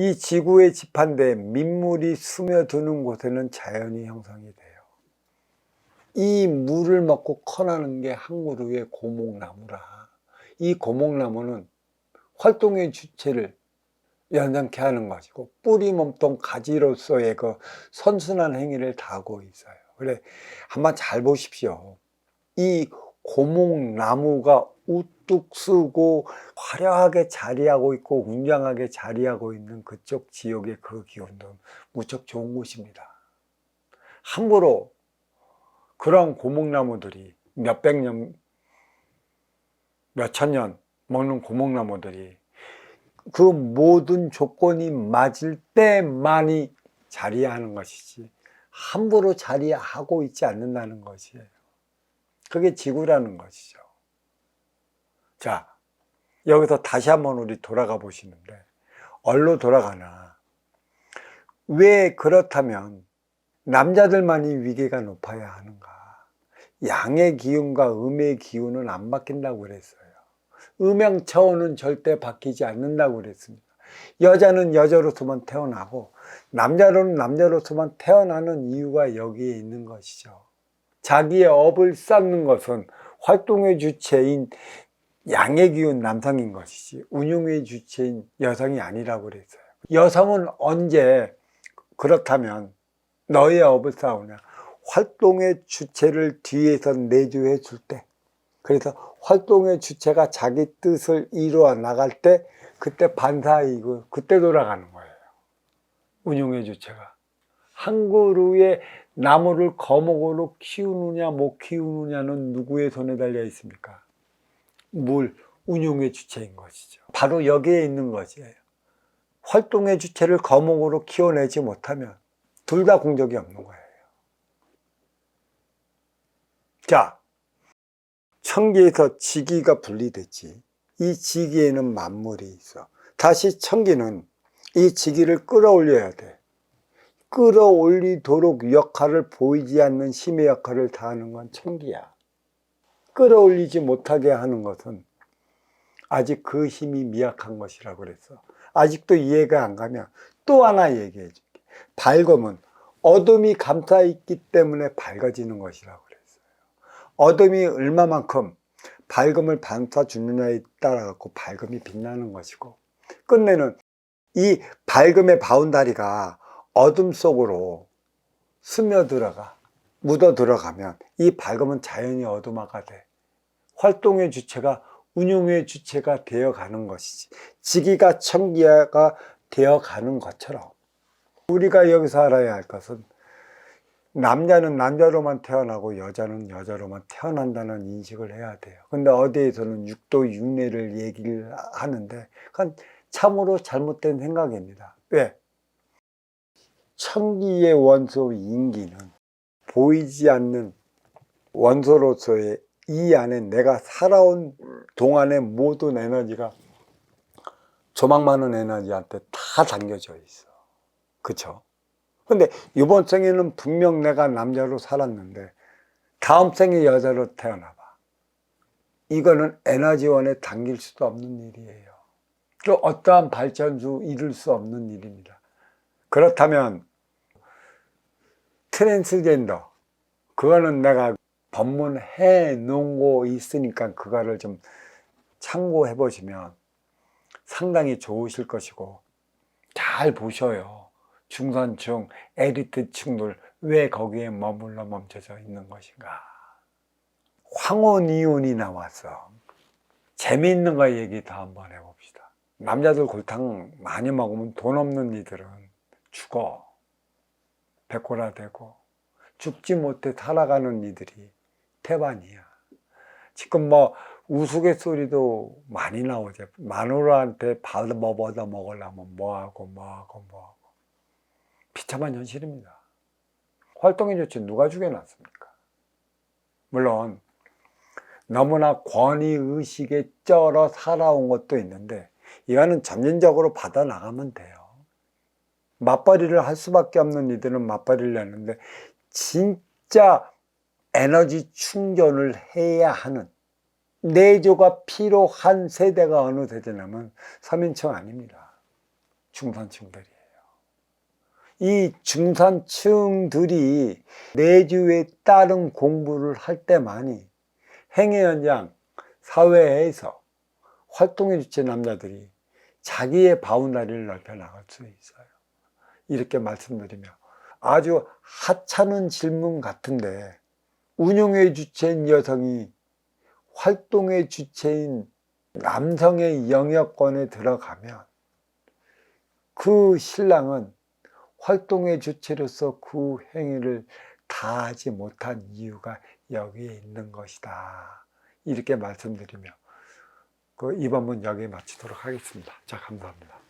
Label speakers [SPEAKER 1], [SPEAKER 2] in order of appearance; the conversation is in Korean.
[SPEAKER 1] 이 지구의 지판대 민물이 스며드는 곳에는 자연이 형성이 돼요. 이 물을 먹고 커나는 게한 그루의 고목나무라. 이 고목나무는 활동의 주체를 연상케 하는 것이고 뿌리 몸통 가지로서의 그 선순환 행위를 다 하고 있어요. 그래 한번 잘 보십시오. 이 고목나무가 우뚝 쓰고 화려하게 자리하고 있고 웅장하게 자리하고 있는 그쪽 지역의 그 기운도 무척 좋은 곳입니다. 함부로 그런 고목나무들이 몇백 년, 몇천 년 먹는 고목나무들이 그 모든 조건이 맞을 때만이 자리하는 것이지 함부로 자리하고 있지 않는다는 것이에요. 그게 지구라는 것이죠. 자, 여기서 다시 한번 우리 돌아가 보시는데, 얼로 돌아가나? 왜 그렇다면 남자들만이 위계가 높아야 하는가? 양의 기운과 음의 기운은 안 바뀐다고 그랬어요. 음양 차원은 절대 바뀌지 않는다고 그랬습니다. 여자는 여자로서만 태어나고 남자로는 남자로서만 태어나는 이유가 여기에 있는 것이죠. 자기의 업을 쌓는 것은 활동의 주체인 양의 기운 남성인 것이지 운용의 주체인 여성이 아니라고 그랬어요. 여성은 언제 그렇다면 너의 업을 쌓으냐? 활동의 주체를 뒤에서 내주해 줄 때. 그래서 활동의 주체가 자기 뜻을 이루어 나갈 때 그때 반사이고 그때 돌아가는 거예요. 운용의 주체가. 한 그루의 나무를 거목으로 키우느냐 못 키우느냐는 누구의 손에 달려 있습니까? 물, 운용의 주체인 것이죠. 바로 여기에 있는 것이에요. 활동의 주체를 거목으로 키워내지 못하면 둘 다 공적이 없는 거예요. 자, 천기에서 지기가 분리됐지. 이 지기에는 만물이 있어. 다시 천기는 이 지기를 끌어올려야 돼. 끌어올리도록 역할을 보이지 않는 힘의 역할을 다하는 건 천기야. 끌어올리지 못하게 하는 것은 아직 그 힘이 미약한 것이라고 그랬어. 아직도 이해가 안 가면 또 하나 얘기해 줄게. 밝음은 어둠이 감싸 있기 때문에 밝아지는 것이라고 그랬어요. 어둠이 얼마만큼 밝음을 반사 주느냐에 따라 갖고 밝음이 빛나는 것이고 끝내는 이 밝음의 바운다리가 어둠 속으로 스며 들어가 묻어 들어가면 이 밝음은 자연히 어둠화가 돼. 활동의 주체가 운용의 주체가 되어 가는 것이지. 지기가 청기가 되어 가는 것처럼 우리가 여기서 알아야 할 것은 남자는 남자로만 태어나고 여자는 여자로만 태어난다는 인식을 해야 돼요. 근데 어디에서는 육도 육례를 얘기를 하는데 그건 참으로 잘못된 생각입니다. 왜? 천기의 원소 인기는 보이지 않는 원소로서의 이 안에 내가 살아온 동안의 모든 에너지가 조망 많은 에너지한테 다 담겨져 있어. 그쵸? 근데 이번 생에는 분명 내가 남자로 살았는데 다음 생에 여자로 태어나 봐. 이거는 에너지원에 담길 수도 없는 일이에요. 또 어떠한 발전수 이룰 수 없는 일입니다. 그렇다면 트랜스젠더 그거는 내가 법문해 놓은 거 있으니까 그거를 좀 참고해 보시면 상당히 좋으실 것이고 잘 보셔요. 중산층, 에리트층들 왜 거기에 머물러 멈춰져 있는 것인가? 황혼이혼이 나왔어. 재미있는 거 얘기 더 한번 해봅시다. 남자들 골탕 많이 먹으면 돈 없는 이들은 죽어. 백골화되고 죽지 못해 살아가는 이들이 태반이야. 지금 뭐 우스갯소리도 많이 나오죠. 마누라한테 받아 먹어다 먹으려면 뭐하고 뭐하고 뭐하고 비참한 현실입니다. 활동의 조치 누가 죽여놨습니까? 물론 너무나 권위의식에 쩔어 살아온 것도 있는데 이거는 점진적으로 받아 나가면 돼요. 맞벌이를 할 수밖에 없는 이들은 맞벌이를 하는데 진짜 에너지 충전을 해야 하는 내조가 필요한 세대가 어느 세대냐면 3인칭 아닙니다. 중산층들이에요. 이 중산층들이 내주에 따른 공부를 할 때만이 행위 현장 사회에서 활동해 주체 남자들이 자기의 바운다리를 넓혀 나갈 수 있어요. 이렇게 말씀드리며 아주 하찮은 질문 같은데 운용의 주체인 여성이 활동의 주체인 남성의 영역권에 들어가면 그 신랑은 활동의 주체로서 그 행위를 다 하지 못한 이유가 여기에 있는 것이다. 이렇게 말씀드리며 그 이번 문 여기에 마치도록 하겠습니다. 자, 감사합니다.